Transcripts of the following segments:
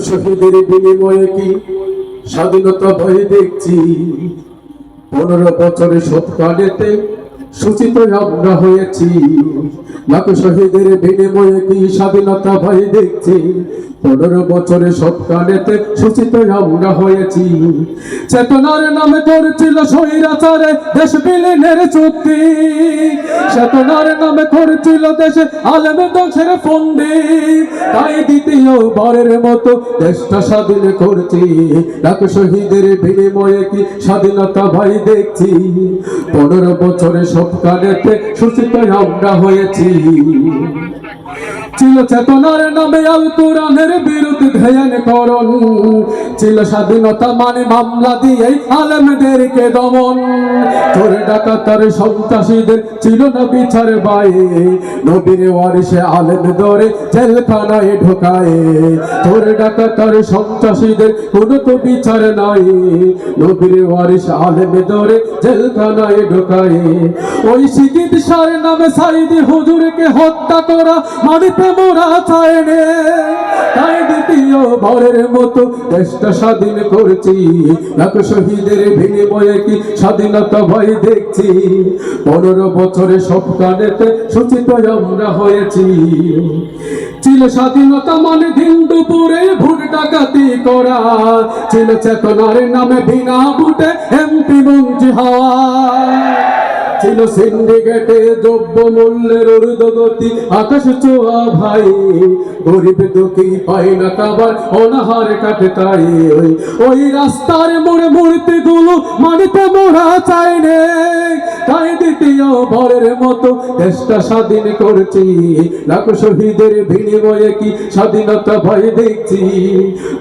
শহীদের বিনিময়ে কি? স্বাধীনতা ভয়ে দেখছি। পনেরো বছরের সৎকালেতে সূচিত আমরা হয়েছি। লাখ শহীদের বিনিময়ে কি স্বাধীনতা ভয় দেখছি? পনেরো বছরের সৎকালেতে সূচিত আমরা হয়েছি। চেতনার নামে করছিল স্বৈরাচারে দেশ বিলীনের চুক্তি। চেতনার নামে করছিল দেশে আলেমে ধ্বংসের ফন্দি। তাই দ্বিতীয় বারের মতো দেশটা স্বাধীন করছি। লাখ শহীদের বিনিময়ে কি স্বাধীনতা ভাই দেখছি? পনেরো বছরে সব কানেতে সূচিত আমরা হয়েছি। ছিল চেতনার নামে আল কোরআনের বিরুদ্ধে ধ্যান করণ। ছিল স্বাধীনতা মানে মামলা দিয়ে আলেমদেরকে দমন। চোর ডাকাতার সন্ত্রাসীদের ছিল না বিচার বাই। নবীর ওয়ারিসে আলেম ধরে জেলখানায় ঢোকায়। চোর ডাকাতার সন্ত্রাসীদের কোনো তো বিচার নাই। নবীর ওয়ারিস আলেম ধরে জেলখানায় ঢোকায়। ওই চিকিৎসার নামে সাইদি হুজুরকে হত্যা করা মানিতে মোরা চায়নে তাই দ্বিতীয় বারের মতো দেশটা স্বাধীন করছি। লাখ শহীদের বিনিময়ে কি স্বাধীনতা ভয় দেখছি? পনেরো বছরে সব কানেতে সূচিত আমরা হয়েছি। ছিল স্বাধীনতা মানে দিন দুপুরে ভোট ডাকাতি করা। ছিল চেতনার নামে বিনা ভোটে এমপি মন্ত্রী হওয়া। ছিল সিন্ডিকেটে দ্রব্য মূল্যের ঊর্ধ্বগতি। আকাশ চোয়া ভাই, গরিব দুঃখী পায় না কাবার, অনাহার কাটে তাই ওই রাস্তার মোড়ে মূর্তি গুলো মানিতে মোড়া চাই নে। তাই দ্বিতীয় ভরের মতো দেশটা স্বাধীন করছি। লাখ শহীদের বিনিময়ে কি স্বাধীনতা ভয় দেখছি?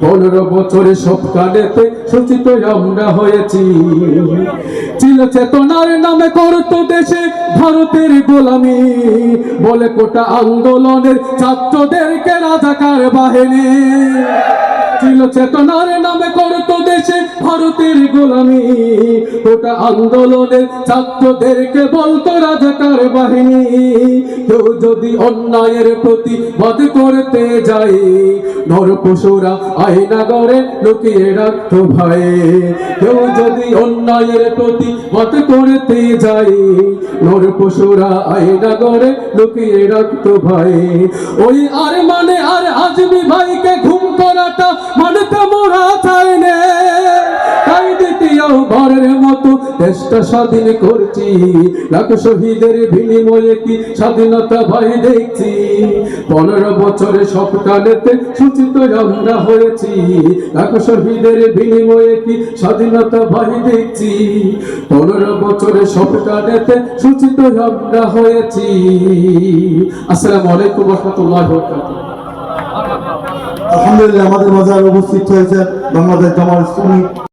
পনেরো বছরে সব কানেতে সূচিত আমরা হয়েছি। ছিল চেতনার নামে করত দেশে ভারতের গোলামি। বলে কোটা আন্দোলনের ছাত্রদেরকে রাজাকার বাহিনী। ছিল চেতনার নামে দেশে ভারতের গোলামি ওটা আন্দোলনের ছাত্রদেরকে বলতো রাজাকার বাহিনী। কেউ যদি অন্যায়ের প্রতি বাদ করতে যায় নর পশুরা আয়না গড়ে লুকিয়ে রাখতো ভাই কেউ যদি অন্যায়ের প্রতি বাদ করতে যায় নর পশুরা আয়না গড়ে লুকিয়ে রাখতো ভাই ওই আর মানে আর আজমি ভাইকে ঘুম করাটা বারের মতো দেশটা স্বাধীন করছি। লাখ শহীদের বিনিময়ে কি স্বাধীনতা ভাই দেখছি? পনেরো বছরে সব কালেতে সূচিত আমরা হয়েছি। লাখ শহীদের বিনিময়ে কি স্বাধীনতা ভাই দেখছি? পনেরো বছরে সব কালেতে সূচিত আমরা হয়েছি। আসসালামু আলাইকুম রহমতুল্লাহ আলহামদুলিল্লাহ, আমাদের মাঝে উপস্থিত হয়েছে বাংলাদেশ জামাত ইসলামী